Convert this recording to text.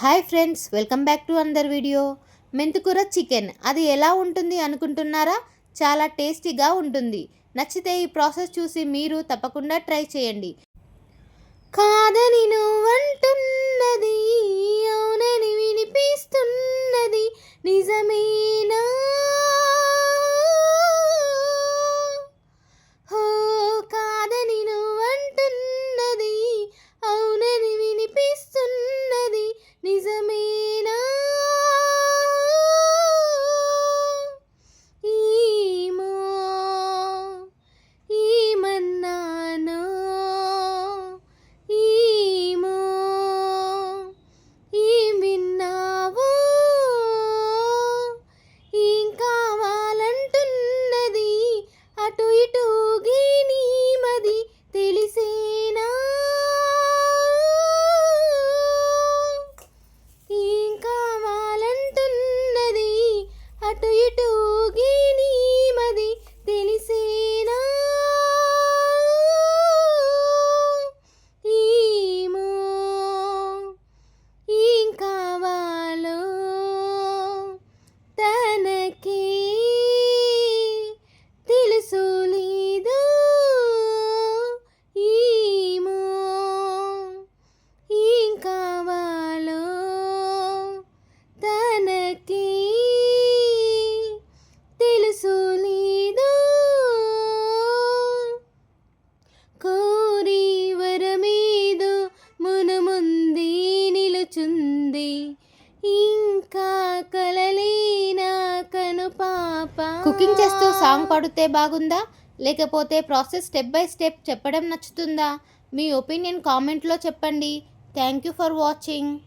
Hi friends welcome back to another video మెంతుకూర chicken అది ఎలా ఉంటుంది అనుకుంటున్నారా? చాలా టేస్టీగా ఉంటుంది. నచ్చితే ఈ ప్రాసెస్ చూసి మీరు తప్పకుండా ట్రై చేయండి. కాదని నువ్వంటున్నది అవునని వినిపిస్తున్నది నిజమేనా? అటు ఇటు నీ తెలిసేనా? ఏమో ఏం కావాలో తనకి ఇంకా కలలేనా కను పాప? కుకింగ్ చేస్తూ సాంగ్ పాడితే బాగుందా? లేకపోతే ప్రాసెస్ స్టెప్ బై స్టెప్ చెప్పడం నచ్చుతుందా? మీ ఒపీనియన్ కామెంట్లో చెప్పండి. Thank you for watching.